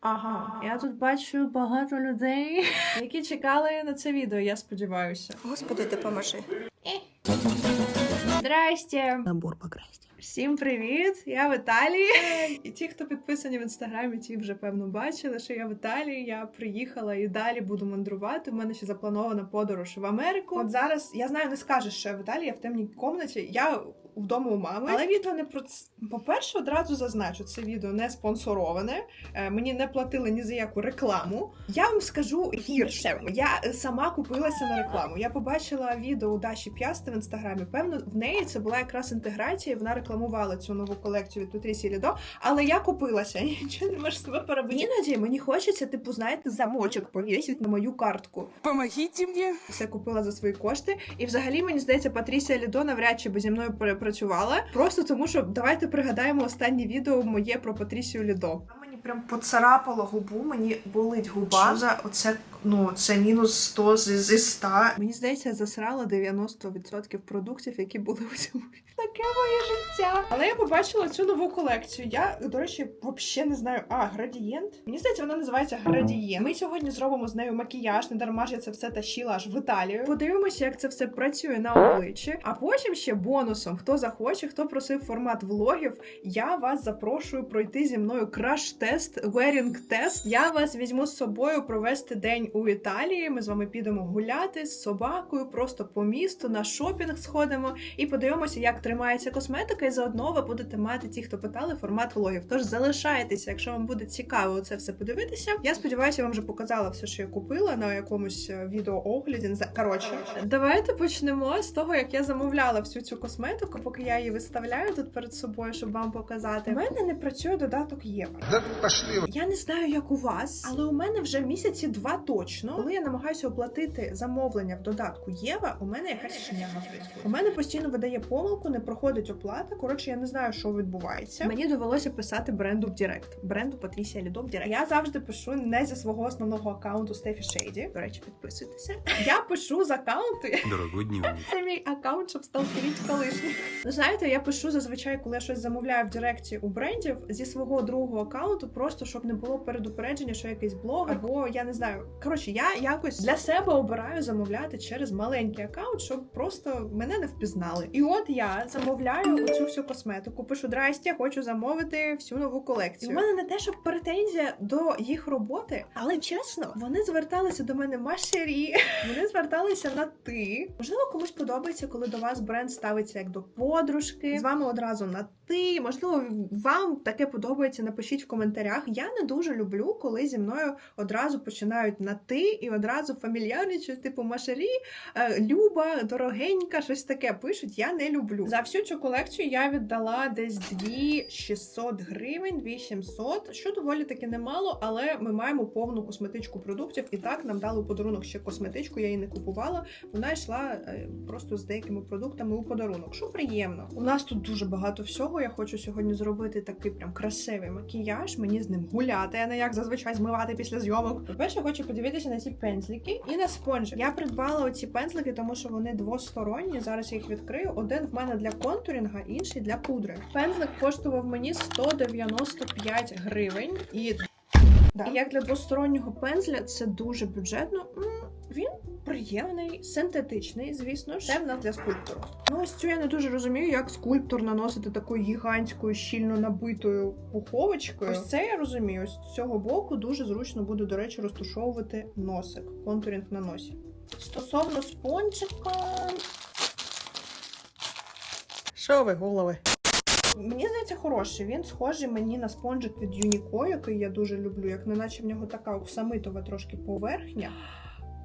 Ага, я тут бачу багато людей, які чекали на це відео, я сподіваюся. Господи, допоможи. Здрасте! Набор покрасти. Всім привіт! Я в Італії. І ті, хто підписані в інстаграмі, ті вже певно бачили, що я в Італії. Я приїхала і далі буду мандрувати. У мене ще запланована подорож в Америку. От зараз я знаю, не скажеш, що я в Італії, я в темній комнаті. Я вдома у мами. Але відео не про це. По-перше, одразу зазначу, це відео не спонсороване. Е, Мені не платили ні за яку рекламу. Я вам скажу гірше. Я е, сама купилася на рекламу. Я побачила відео у Даші П'ясти в інстаграмі. Певно, в неї це була якраз інтеграція. і Вона рекламувала цю нову колекцію від Патрісії Лідо. Але я купилася. Я нічого не можу себе перебити. Іноді мені хочеться, типу, знаєте, замочок повісити на мою картку. Помогите мне. Все купила за свої кошти. І взагалі мені здається, Патрісія Лідо навряд чи би зі мною перепрацювала. Просто тому, що давайте пригадаємо останнє відео моє про Патрісію Лідо. Мені прям поцарапало губу, мені болить губа. За оце ну це мінус 100 з, зі 100. Мені здається, засрала 90% продуктів, які були у цьому. Таке моє життя. Але я побачила цю нову колекцію. Я, до речі, взагалі не знаю. А, градієнт. Мені здається, вона називається градієнт. Ми сьогодні зробимо з нею макіяж. Не дарма ж я це все тащила аж в Італію. Подивимося, як це все працює на обличчі. А потім ще бонусом, хто захоче, хто просив формат влогів. Я вас запрошую пройти зі мною краш-тест, верінг-тест. Я вас візьму з собою провести день у Італії. Ми з вами підемо гуляти з собакою, просто по місту, на шопінг сходимо і подивимося, як тримається косметика. І заодно ви будете мати ті, хто питали, формат влогів. Тож залишайтеся, якщо вам буде цікаво це все подивитися. Я сподіваюся, я вам вже показала все, що я купила на якомусь е, відеоогляді. Коротше, давайте почнемо з того, як я замовляла всю цю косметику, поки я її виставляю тут перед собою, щоб вам показати. У мене не працює додаток Єва. Вы. Я не знаю, як у вас, але у мене вже місяці два точно. Коли я намагаюся оплатити замовлення в додатку Єва, у мене якась шняга. У мене постійно видає помилку, не проходить оплата. Коротше, я не знаю, що відбувається. Мені довелося писати бренду в Директ. Бренду Патрісія Лідо в Директ. Я завжди пишу не зі свого основного аккаунту Стефі Шейді. До речі, підписуйтеся. Я пишу з аккаунту. Дорогой дневник. Це мій аккаунт, щоб сталкеріть колишніх. Ну знаєте, я пишу зазвичай, коли я щось замовляю в Директі у брендів зі свого другого аккаунту, просто щоб не було передупередження, що якийсь блог, або я не знаю. Коротше, я якось для себе обираю замовляти через маленький аккаунт, щоб просто мене не впізнали. І от я замовляю оцю всю косметику. Пишу здрасте, хочу замовити всю нову колекцію. В мене не те, щоб претензія до їх роботи, але чесно, вони зверталися до мене машері. Вони зверталися на ти. Можливо, комусь подобається, коли до вас бренд ставиться як до подружки, з вами одразу на ти. Можливо, вам таке подобається. Напишіть в коментарях. Я не дуже люблю, коли зі мною одразу починають на ти і одразу фамільярничають, типу машері, е, Люба, дорогенька, щось таке пишуть. Я не люблю. За всю цю колекцію я віддала десь 2600 гривень, 2700, що доволі таки немало, але ми маємо повну косметичку продуктів. І так нам дали у подарунок ще косметичку. Я її не купувала. Вона йшла е, просто з деякими продуктами у подарунок. Що приємно. У нас тут дуже багато всього. Я хочу сьогодні зробити такий прям красивий макіяж. Мені з ним гуляти, а не як зазвичай змивати після зйомок. По-перше, я хочу подивитися на ці пензлики і на спонжик. Я придбала оці пензлики, тому що вони двосторонні. Зараз я їх відкрию. Один в мене для контурінга, інший для пудри. Пензлик коштував мені 195 гривень. І Да. І як для двостороннього пензля це дуже бюджетно. Приємний, синтетичний, звісно ж. Це в нас для скульптору. Ну ось цю я не дуже розумію, як скульптор наносити такою гігантською, щільно набитою пуховочкою. Ось це я розумію. Ось з цього боку дуже зручно буде, до речі, розташовувати носик, контурінг на носі. Стосовно спончика, Що ви, голови? Мені здається, хороший. Він схожий мені на спонжик від Юніко, який я дуже люблю, як неначе в нього така оксамитова трошки поверхня.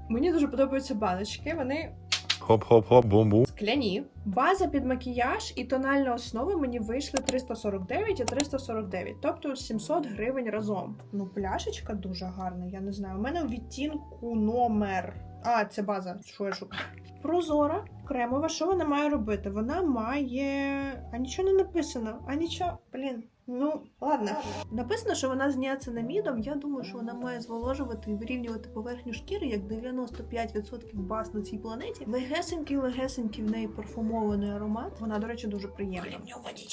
Мені дуже подобаються баночки. Вони Хоп-хоп-хоп, бум-бум. скляні. База під макіяж і тональна основа мені вийшли 349 і 349, тобто 700 гривень разом. Ну, пляшечка дуже гарна, я не знаю. У мене в відтінку номер. А, це база, що я шукаю. Прозора, кремова. Що вона має робити? Вона має. А нічого не написано. А нічого. Блін. Ну, ладно. Написано, що вона з ніацинамідом. Я думаю, що вона має зволожувати і вирівнювати поверхню шкіри, як 95% баз на цій планеті. Легесенький, легесенький в неї парфумований аромат. Вона, до речі, дуже приємна.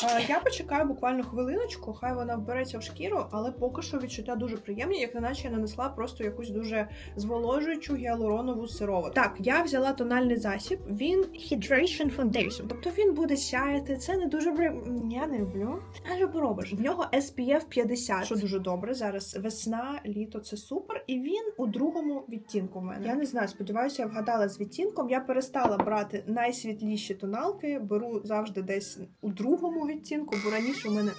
Е, Я почекаю буквально хвилиночку, хай вона вбереться в шкіру, але поки що відчуття дуже приємні, як неначе я нанесла просто якусь дуже зволожуючу гіалуронову сироватку. Так, я взяла тональний засіб. Він Hydration Foundation. Тобто він буде сяяти. Це не дуже при... Я не люблю. А що поробиш? В нього SPF 50, що дуже добре. Зараз весна, літо це супер. І він у другому відтінку в мене. Я не знаю, сподіваюся, я вгадала з відтінком. Я перестала брати найсвітліші тоналки. Беру завжди десь у другому відтінку, бо раніше у мене.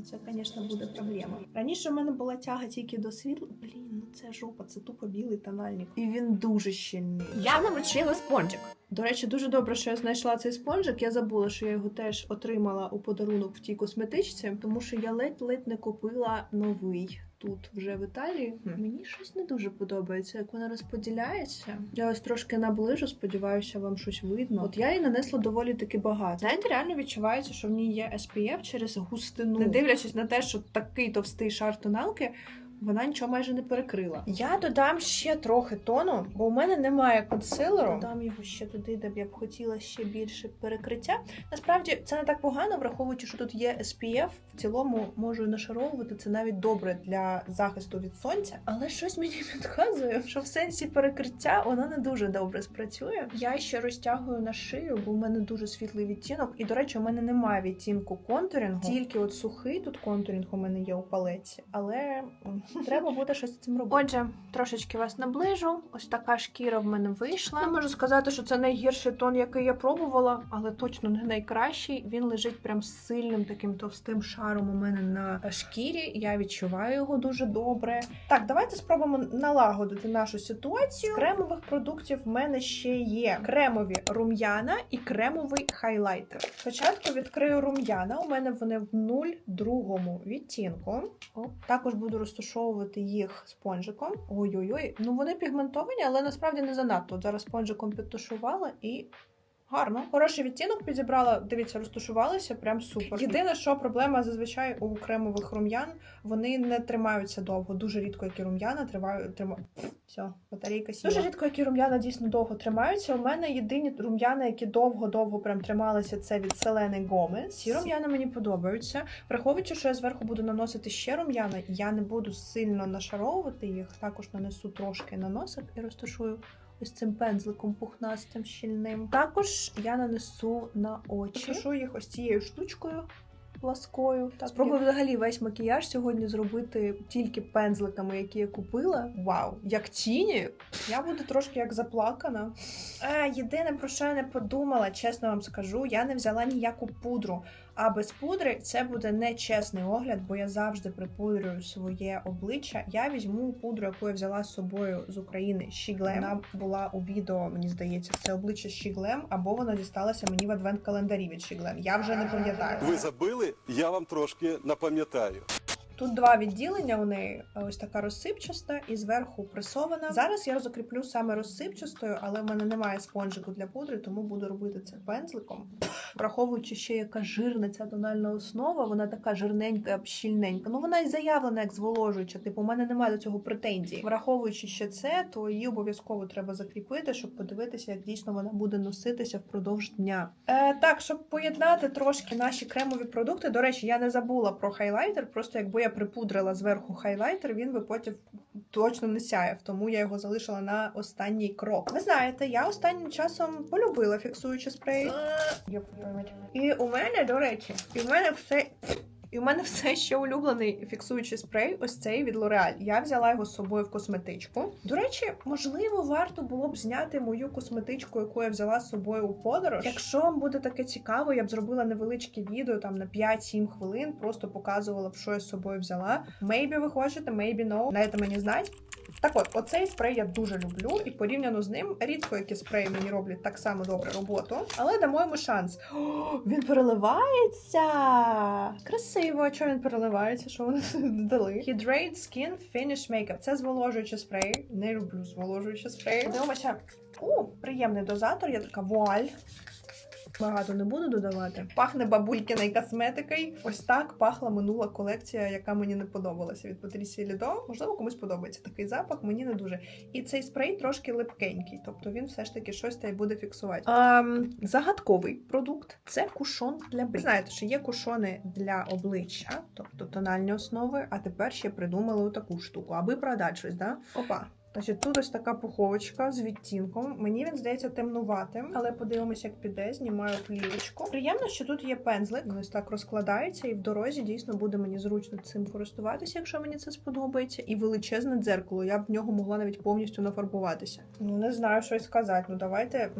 Ну, Це, звісно, буде проблема. Раніше в мене була тяга тільки до світла. Блін, ну це жопа, це тупо білий тональник. І він дуже щільний. Я намочила спонжик. До речі, дуже добре, що я знайшла цей спонжик. Я забула, що я його теж отримала у подарунок в тій косметичці, тому що я ледь-ледь не купила новий. Тут вже в Італії мені щось не дуже подобається, як вона розподіляється. Я ось трошки наближу, сподіваюся, вам щось видно. От я її нанесла доволі таки багато. Знаєте, реально відчувається, що в ній є SPF через густину. Не дивлячись на те, що такий товстий шар тоналки. Вона нічого майже не перекрила. Я додам ще трохи тону, бо у мене немає консилеру. Додам його ще туди, де б я б хотіла ще більше перекриття. Насправді це не так погано, враховуючи, що тут є SPF. В цілому можу нашаровувати це навіть добре для захисту від сонця. Але щось мені підказує, що в сенсі перекриття воно не дуже добре спрацює. Я ще розтягую на шию, бо в мене дуже світлий відтінок. І до речі, у мене немає відтінку контурінгу. Тільки от сухий тут контурінг у мене є у палеці, але треба буде щось з цим робити. Отже, трошечки вас наближу. Ось така шкіра в мене вийшла. Не можу сказати, що це найгірший тон, який я пробувала, але точно не найкращий. Він лежить прям сильним таким товстим шаром у мене на шкірі. Я відчуваю його дуже добре. Так, давайте спробуємо налагодити нашу ситуацію. З кремових продуктів в мене ще є кремові рум'яна і кремовий хайлайтер. Спочатку відкрию рум'яна. У мене вони в 0,2 відтінку. Також буду розташовувати їх спонжиком. Ой-ой-ой. Ну вони пігментовані, але насправді не занадто. От зараз спонжиком підтушувала і. Гарно, хороший відтінок підібрала. Дивіться, розташувалися прям супер. Єдине, що проблема зазвичай у кремових рум'ян, вони не тримаються довго. Дуже рідко, які рум'яна тривають. Трима... Все, батарейка сіла. Дуже рідко, які рум'яна дійсно довго тримаються. У мене єдині рум'яна, які довго-довго прям трималися, це від Селени Гомес. Ці рум'яна мені подобаються. Враховуючи, що я зверху буду наносити ще рум'яна, я не буду сильно нашаровувати їх. Також нанесу трошки на носик і розташую ось цим пензликом пухнастим щільним. Також я нанесу на очі. Розташу їх ось цією штучкою. Пласкою. Так, Спробую взагалі весь макіяж сьогодні зробити тільки пензликами, які я купила. Вау! Як тіні! Я буду трошки як заплакана. Е, єдине, про що я не подумала, чесно вам скажу, я не взяла ніяку пудру. А без пудри це буде нечесний огляд, бо я завжди припудрюю своє обличчя. Я візьму пудру, яку я взяла з собою з України Щіглем. Вона була у відео, мені здається, це обличчя Щіглем, або вона дісталася мені в адвент-календарі від Щіглем. Я вже не пам'ятаю. Ви забили? Я вам трошки напам'ятаю. Тут два відділення у неї ось така розсипчаста і зверху пресована. Зараз я закріплю саме розсипчастою, але в мене немає спонжику для пудри, тому буду робити це пензликом. Враховуючи ще яка жирна ця тональна основа, вона така жирненька, щільненька. Ну вона і заявлена як зволожуюча. Типу, у мене немає до цього претензій. Враховуючи ще це, то її обов'язково треба закріпити, щоб подивитися, як дійсно вона буде носитися впродовж дня. Е, так, щоб поєднати трошки наші кремові продукти. До речі, я не забула про хайлайтер. Просто якби я припудрила зверху хайлайтер, він би потім точно не сяяв, тому я його залишила на останній крок. Ви знаєте, я останнім часом полюбила фіксуючі спреї. Мать. І у мене, до речі, і в мене все. І у мене все ще улюблений фіксуючий спрей, ось цей від L'Oreal. Я взяла його з собою в косметичку. До речі, можливо, варто було б зняти мою косметичку, яку я взяла з собою у подорож. Якщо вам буде таке цікаво, я б зробила невеличке відео там на 5-7 хвилин, просто показувала б, що я з собою взяла. Maybe ви хочете, maybe no. Дайте мені знати. Так от, оцей спрей я дуже люблю, і порівняно з ним рідко які спреї мені роблять так само добре роботу. Але дамо йому шанс. О, він переливається! Красиво, а що він переливається? Що вони додали? Hydrate Skin Finish Makeup. Це зволожуючий спрей. Не люблю зволожуючий спреї. Дивимося. О, приємний дозатор. Я така вуаль. Багато не буду додавати. Пахне бабулькиною косметикою. Ось так пахла минула колекція, яка мені не подобалася від Патрісії Лідо. Можливо, комусь подобається такий запах, мені не дуже. І цей спрей трошки липкенький, тобто він все ж таки щось та й буде фіксувати. Ем, загадковий продукт це кушон для брів. Знаєте, що є кушони для обличчя, тобто тональні основи, а тепер ще придумали таку штуку, аби продати щось, да? Опа. Значить, тут ось така пуховочка з відтінком. Мені він здається темнуватим, але подивимося, як піде. Знімаю плівочку. Приємно, що тут є пензлик. Він ось так розкладається, і в дорозі дійсно буде мені зручно цим користуватися, якщо мені це сподобається. І величезне дзеркало. Я б в нього могла навіть повністю нафарбуватися. Ну не знаю, що й сказати. Ну давайте.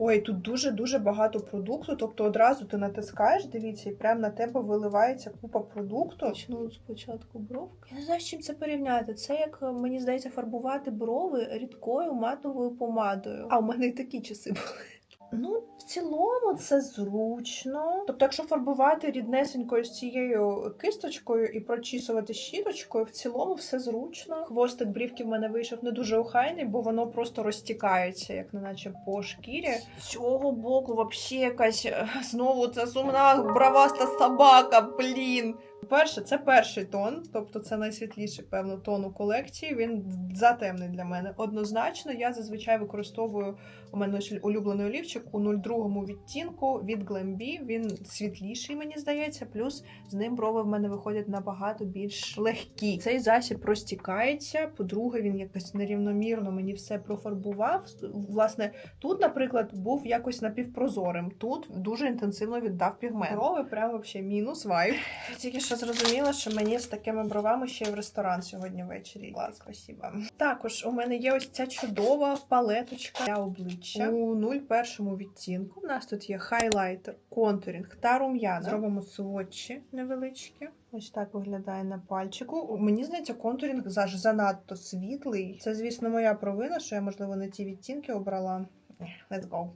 Ой, тут дуже дуже багато продукту. Тобто одразу ти натискаєш, дивіться, і прямо на тебе виливається купа продукту. Почну спочатку бровки. Я не знаю, з чим це порівняти. Це як мені здається фарбувати брови рідкою матовою помадою. А у мене і такі часи були. Ну, в цілому це зручно. Тобто, якщо фарбувати ріднесенькою з цією кисточкою і прочісувати щіточкою, в цілому все зручно. Хвостик брівки в мене вийшов не дуже охайний, бо воно просто розтікається, як наче по шкірі. З цього боку, взагалі, якась е, знову ця сумна браваста собака, блін. Перше, це перший тон, тобто це найсвітліший, певно, тон у колекції. Він затемний для мене. Однозначно, я зазвичай використовую у мене улюблений олівчик у 02 відтінку від Glambi. Він світліший, мені здається. Плюс з ним брови в мене виходять набагато більш легкі. Цей засіб розтікається. По-друге, він якось нерівномірно мені все профарбував. Власне, тут, наприклад, був якось напівпрозорим. Тут дуже інтенсивно віддав пігмент. Брови прям вообще мінус вайб. Тільки що зрозуміла, що мені з такими бровами ще й в ресторан сьогодні ввечері. Клас, спасибо. Також у мене є ось ця чудова палеточка для обличчя у 01 відтінку. У нас тут є хайлайтер, контурінг та рум'яна. Зробимо сводчі невеличкі. Ось так виглядає на пальчику. Мені здається, контурінг занадто світлий. Це, звісно, моя провина, що я, можливо, не ті відтінки обрала. Let's go.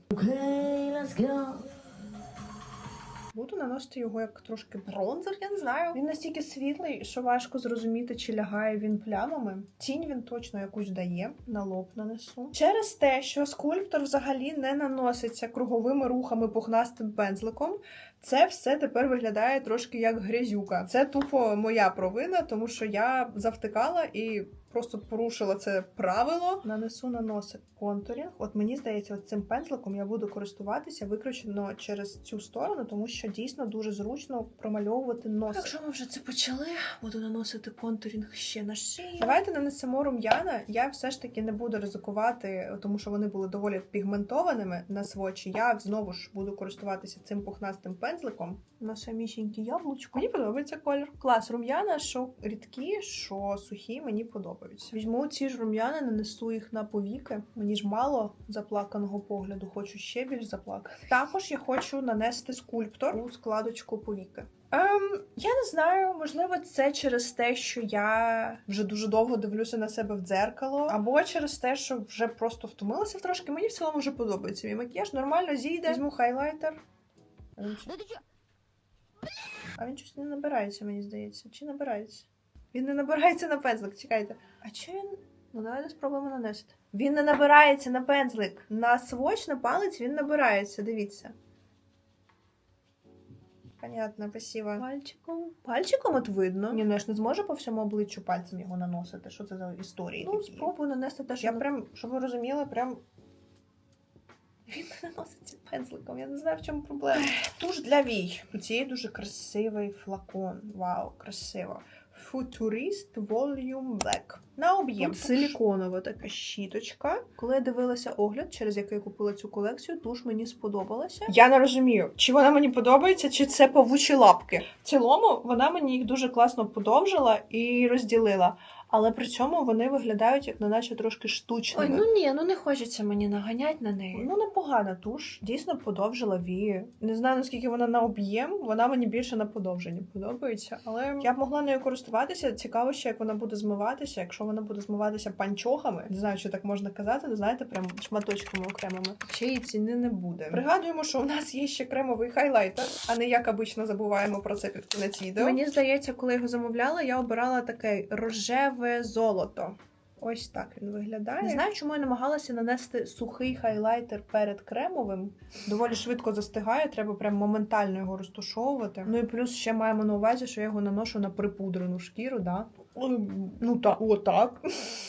Буду наносити його як трошки бронзер, я не знаю. Він настільки світлий, що важко зрозуміти, чи лягає він плямами. Тінь він точно якусь дає, на лоб нанесу. Через те, що скульптор взагалі не наноситься круговими рухами пухнастим пензликом, це все тепер виглядає трошки як грязюка. Це тупо моя провина, тому що я завтикала і просто порушила це правило. Нанесу на носик контурінг. От мені здається, от цим пензликом я буду користуватися виключно через цю сторону, тому що дійсно дуже зручно промальовувати носик. Якщо ми вже це почали, буду наносити контурінг ще на шиї. Давайте нанесемо рум'яна. Я все ж таки не буду ризикувати, тому що вони були доволі пігментованими на свочі. Я знову ж буду користуватися цим пухнастим пензликом на самісіньке яблучко. Мені подобається колір. Клас рум'яна, що рідкі, що сухі, мені подобаються. Візьму ці ж рум'яна, нанесу їх на повіки. Мені ж мало заплаканого погляду, хочу ще більш заплакати. Також я хочу нанести скульптор у складочку повіки. Ем, я не знаю, можливо, це через те, що я вже дуже довго дивлюся на себе в дзеркало, або через те, що вже просто втомилася трошки. Мені в цілому вже подобається мій макіяж. Нормально зійде. Візьму хайлайтер. А він щось не набирається, мені здається. Чи набирається? Він не набирається на пензлик, чекайте. А чи він. Ну, давайте спробуємо нанести. Він не набирається на пензлик. На своч, на палець він набирається, дивіться. Понятно, спасибо. Пальчиком. Пальчиком от видно. Ні, ну я ж не зможу по всьому обличчю пальцем його наносити. Що це за історії? Ну, такі? спробую нанести те, що я прям, щоб ви розуміли, прям. Він не наноситься пензликом, я не знаю, в чому проблема. Туш для вій. У цієї дуже красивий флакон. Вау, красиво. Futurist Volume Black. На об'єм. Тут силіконова така щіточка. Коли я дивилася огляд, через який я купила цю колекцію, туш мені сподобалася. Я не розумію, чи вона мені подобається, чи це павучі лапки. В цілому вона мені їх дуже класно подовжила і розділила. Але при цьому вони виглядають як наче трошки штучними. Ой, ну ні, ну не хочеться мені наганять на неї. Ну, непогана туш, дійсно подовжила вії. Не знаю, наскільки вона на об'єм, вона мені більше на подовження подобається. Але я б могла нею користуватися. Цікаво ще, як вона буде змиватися. Якщо вона буде змиватися панчохами, не знаю, чи так можна казати, не знаєте, прям шматочками окремими. Ще її ціни не буде. Пригадуємо, що у нас є ще кремовий хайлайтер, а не як обично забуваємо про це під кінець відео. Мені здається, коли його замовляла, я обирала таке рожеве золото. Ось так він виглядає. Не знаю, чому я намагалася нанести сухий хайлайтер перед кремовим. Доволі швидко застигає, треба прям моментально його розтушовувати. Ну і плюс ще маємо на увазі, що я його наношу на припудрену шкіру, да. Ну так, отак.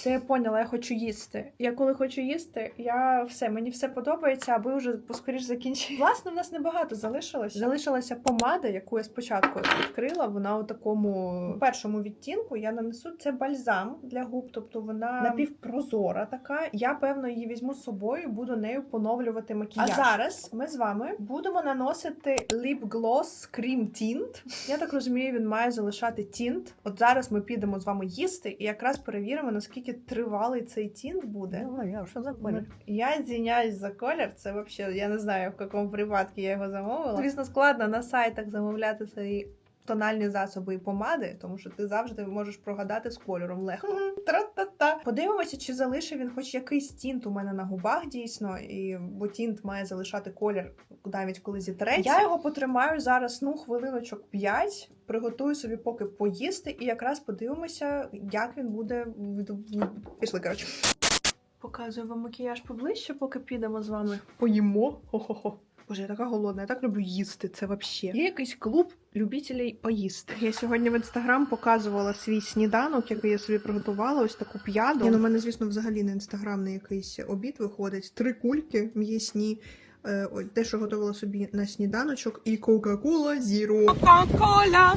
Це я поняла, я хочу їсти. Я коли хочу їсти, я все, мені все подобається, аби вже поскоріш закінчити. Власне, в нас небагато залишилось. Залишилася помада, яку я спочатку відкрила. Вона у такому першому відтінку. Я нанесу це бальзам для губ, тобто вона напівпрозора така. Я певно її візьму з собою, буду нею поновлювати макіяж. А зараз ми з вами будемо наносити Lip Gloss Cream Tint. Я так розумію, він має залишати тінт. От зараз ми підемо з вами їсти і якраз перевіримо, наскільки тривалий цей тінт буде. Ой, я що за Ну, колір? Я зіняюсь за колір. Це взагалі, я не знаю, в якому випадку я його замовила. Звісно, складно на сайтах замовляти свої тональні засоби і помади, тому що ти завжди можеш прогадати з кольором легко. Тра-та-та. Подивимося, чи залишив він хоч якийсь тінт у мене на губах дійсно, і бо тінт має залишати колір навіть коли зітреться. Я його потримаю зараз ну хвилиночок 5, приготую собі поки поїсти, і якраз подивимося, як він буде. Пішли, коротше. Показую вам макіяж поближче, поки підемо з вами. Поїмо. Хо-хо-хо. Боже, я така голодна, я так люблю їсти. Це взагалі. Є якийсь клуб любителей поїсти. Я сьогодні в інстаграм показувала свій сніданок, який я собі приготувала. Ось таку п'яду. Ні, ну, у мене, звісно, взагалі на інстаграмний якийсь обід виходить. Три кульки м'ясні. Е, те, що готувала собі на сніданочок, і Кока-Кола Зіро. Кока-кола!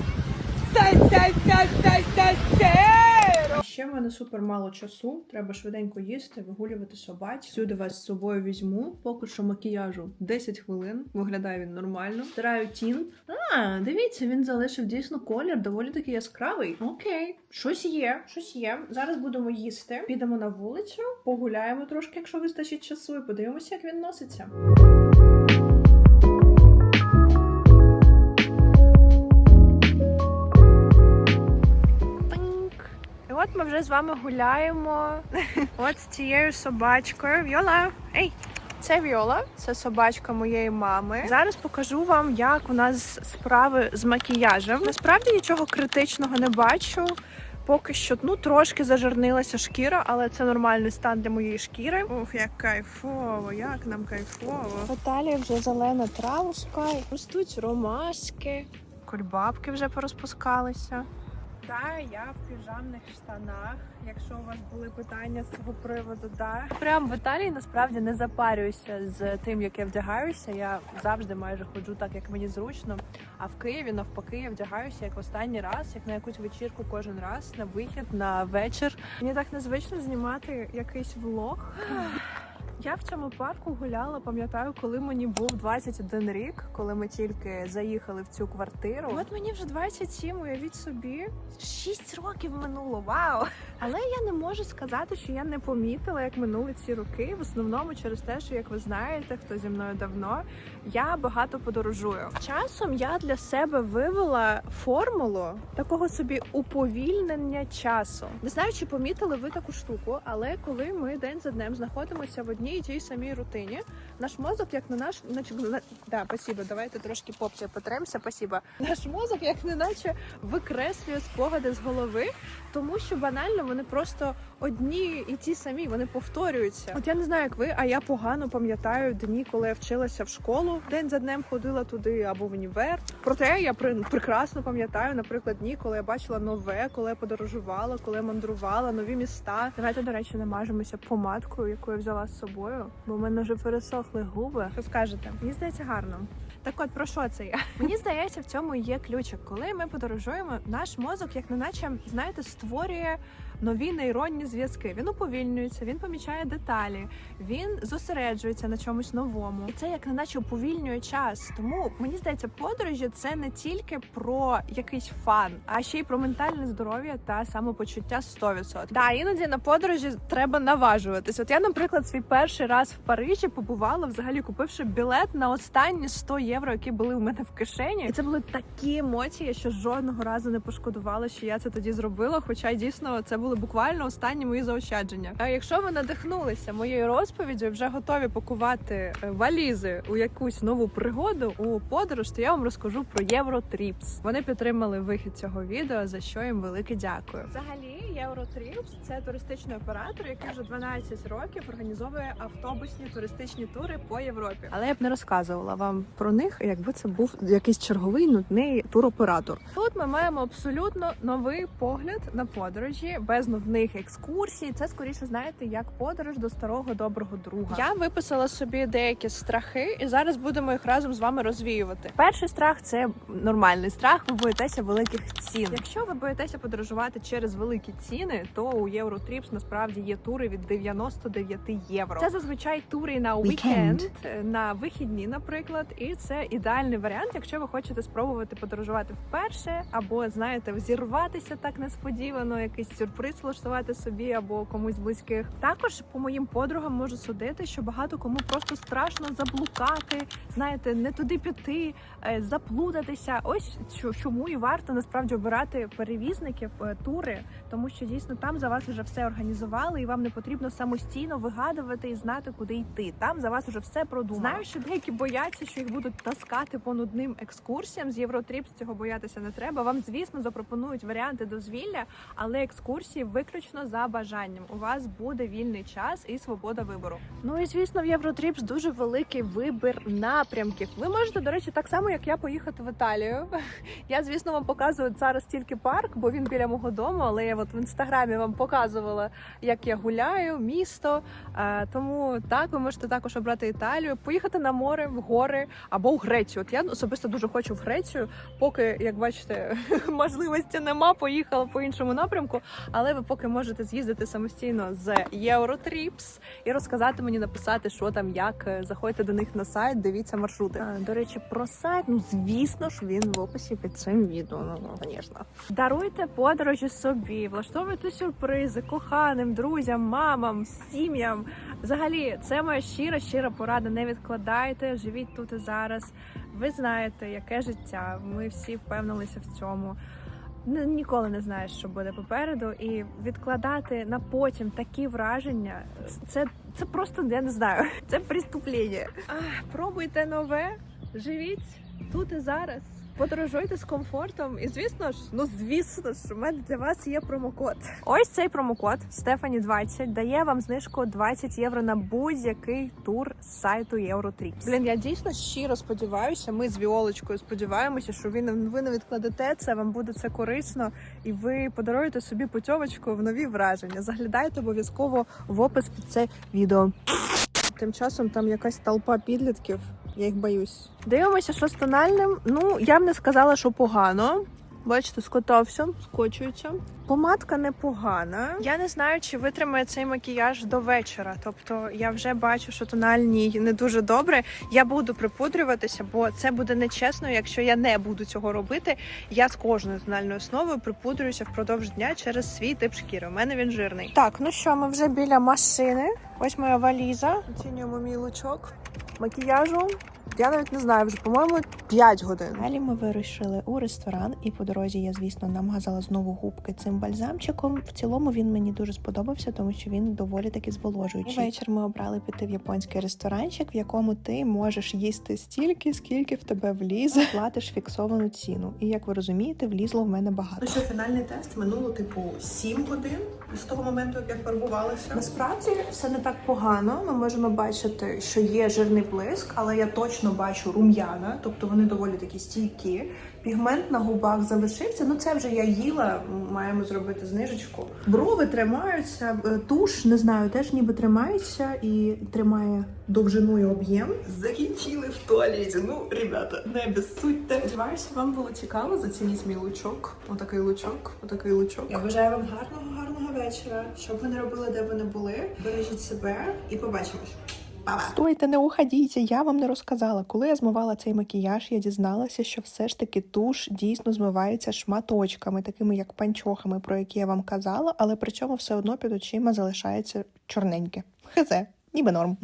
Ще в мене супер мало часу. Треба швиденько їсти, вигулювати собак. Сюди вас з собою візьму. Поки що макіяжу 10 хвилин. Виглядає він нормально. Стираю тін. А, дивіться, він залишив дійсно колір, доволі таки яскравий. Окей, щось є, щось є. Зараз будемо їсти. Підемо на вулицю, погуляємо трошки, якщо вистачить часу, і подивимося, як він носиться. От ми вже з вами гуляємо. От з цією собачкою. Віола, ей! Це Віола, це собачка моєї мами. Зараз покажу вам, як у нас справи з макіяжем. Насправді нічого критичного не бачу. Поки що ну трошки зажирнилася шкіра, але це нормальний стан для моєї шкіри. Ох, як кайфово, як нам кайфово. Наталі вже зелена травушка, ростуть ромашки, кульбабки вже порозпускалися. Так, я в піжамних штанах. Якщо у вас були питання з цього приводу, да. Прям в Італії насправді не запарююся з тим, як я вдягаюся. Я завжди майже ходжу так, як мені зручно. А в Києві навпаки я вдягаюся як останній раз, як на якусь вечірку кожен раз, на вихід, на вечір. Мені так незвично знімати якийсь влог. Я в цьому парку гуляла, пам'ятаю, коли мені був 21 рік, коли ми тільки заїхали в цю квартиру. От мені вже 27, уявіть собі. 6 років минуло, вау! Але я не можу сказати, що я не помітила, як минули ці роки. В основному через те, що як ви знаєте, хто зі мною давно, я багато подорожую. Часом я для себе вивела формулу такого собі уповільнення часу. Не знаю, чи помітили ви таку штуку, але коли ми день за днем знаходимося в одній і тій самій рутині, наш мозок, як на наш, наче на- да, спасибо, давайте трошки попці потремся, спасибо. Наш мозок, як не наче викреслює спогади з голови, тому що банально вони просто одні і ті самі, вони повторюються. От я не знаю, як ви, а я погано пам'ятаю дні, коли я вчилася в школу, день за днем ходила туди або в універ. Проте я при- прекрасно пам'ятаю, наприклад, дні, коли я бачила нове, коли я подорожувала, коли я мандрувала, нові міста. Давайте, до речі, намажемося помадкою, яку я взяла з собою, бо в мене вже пересохли губи. Що скажете? Мені здається, гарно. Так от про що це я? Мені здається, в цьому є ключик. Коли ми подорожуємо, наш мозок, як неначе, знаєте, створює нові нейронні зв'язки. Він уповільнюється, він помічає деталі, він зосереджується на чомусь новому. І це як неначе уповільнює час. Тому мені здається, подорожі це не тільки про якийсь фан, а ще й про ментальне здоров'я та самопочуття 100%. Да, іноді на подорожі треба наважуватись. От я, наприклад, свій перший раз в Парижі побувала, взагалі купивши білет на останні 100 євро, які були у мене в кишені. І це були такі емоції, що жодного разу не пошкодувала, що я це тоді зробила. Хоча дійсно це були буквально останні мої заощадження. А якщо ви надихнулися моєю розповіддю, вже готові пакувати е, валізи у якусь нову пригоду у подорож, то я вам розкажу про Євротріпс. Вони підтримали вихід цього відео, за що їм велике дякую. Взагалі, Євротріпс це туристичний оператор, який вже 12 років організовує автобусні туристичні тури по Європі. Але я б не розказувала вам про них, якби це був якийсь черговий нудний туроператор. Тут ми маємо абсолютно новий погляд на подорожі без нудних екскурсій. Це скоріше знаєте, як подорож до старого доброго друга. Я виписала собі деякі страхи, і зараз будемо їх разом з вами розвіювати. Перший страх це нормальний страх. Ви боїтеся великих цін. Якщо ви боїтеся подорожувати через великі ціни, то у Євротріпс насправді є тури від 99 євро. Це зазвичай тури на уікенд, на вихідні, наприклад, і це ідеальний варіант, якщо ви хочете спробувати подорожувати вперше, або знаєте, взірватися так несподівано, якийсь сюрприз влаштувати собі або комусь близьких. Також по моїм подругам можу судити, що багато кому просто страшно заблукати, знаєте, не туди піти, е, заплутатися. Ось чому і варто насправді обирати перевізників е, тури, тому що дійсно там за вас вже все організували, і вам не потрібно самостійно вигадувати і знати, куди йти. Там за вас вже все продумано. Знаю, що деякі бояться, що їх будуть таскати по нудним екскурсіям. З Євротріпс цього боятися не треба. Вам, звісно, запропонують варіанти дозвілля, але екскурсії виключно за бажанням. У вас буде вільний час і свобода вибору. Ну і звісно, в Євротріпс дуже великий вибір напрямків. Ви можете, до речі, так само як я поїхати в Італію. Я, звісно, вам показую зараз тільки парк, бо він біля мого дому. Але я от в інстаграмі вам показувала, як я гуляю, місто. Е, Тому так ви можете також обрати Італію, поїхати на море, в гори або в Грецію. От я особисто дуже хочу в Грецію, поки, як бачите, можливості нема. Поїхала по іншому напрямку. Але ви поки можете з'їздити самостійно з Євротріпс і розказати мені, написати, що там, як Е, заходьте до них на сайт, дивіться маршрути. А, до речі, про сайт, ну звісно ж, він в описі під цим відео. Ну, звісно. Даруйте подорожі собі, влаштовуйте сюрпризи коханим, друзям, мамам, сім'ям. Взагалі, це моя щира, щира порада. Не відкладайте, живіть тут і зараз. Ви знаєте, яке життя. Ми всі впевнилися в цьому. Ніколи не знаєш, що буде попереду, і відкладати на потім такі враження. Це, це просто я не знаю. Це преступлення. Пробуйте нове, живіть тут і зараз. Подорожуйте з комфортом, і звісно ж, ну звісно ж, у мене для вас є промокод. Ось цей промокод Стефані 20 дає вам знижку 20 євро на будь-який тур з сайту Євротріпс. Блін, я дійсно щиро сподіваюся. Ми з Віолочкою сподіваємося, що ви не ви не відкладете це. Вам буде це корисно, і ви подаруєте собі путьовочку в нові враження. Заглядайте обов'язково в опис під це відео. Тим часом там якась толпа підлітків. Я їх боюсь. Дивимося, що з тональним. Ну, я б не сказала, що погано. Бачите, скотався, скочується. Помадка непогана. Я не знаю, чи витримає цей макіяж до вечора. Тобто я вже бачу, що тональній не дуже добре. Я буду припудрюватися, бо це буде нечесно, якщо я не буду цього робити. Я з кожною тональною основою припудрююся впродовж дня через свій тип шкіри. У мене він жирний. Так, ну що, ми вже біля машини. Ось моя валіза. Оцінюємо мій лучок макіяжу. Я навіть не знаю, вже по-моєму 5 годин. Далі ми вирушили у ресторан, і по дорозі я, звісно, намазала знову губки цим бальзамчиком. В цілому він мені дуже сподобався, тому що він доволі таки зволожуючий. Вечір ми обрали піти в японський ресторанчик, в якому ти можеш їсти стільки, скільки в тебе влізе, платиш фіксовану ціну. І як ви розумієте, влізло в мене багато. Ну що, фінальний тест минуло типу 7 годин з того моменту, як я фарбувалася. Насправді все не так погано. Ми можемо бачити, що є жирний блиск, але я точно бачу рум'яна, тобто вони доволі такі стійкі. Пігмент на губах залишився. Ну це вже я їла. Маємо зробити знижечку. Брови тримаються, е, туш не знаю, теж ніби тримається і тримає довжину і об'єм. Закінчили в туалеті. Ну, ребята, не безсудьте. Сподіваюся, вам було цікаво. Зацініть мій лучок. Отакий лучок, отакий лучок. Я бажаю вам гарного, гарного вечора. Щоб ви не робили, де ви не були. Бережіть себе і побачимось. Стойте, не уходіться, я вам не розказала. Коли я змивала цей макіяж, я дізналася, що все ж таки туш дійсно змивається шматочками, такими як панчохами, про які я вам казала, але при цьому все одно під очима залишається чорненьке. Хезе, ніби норм.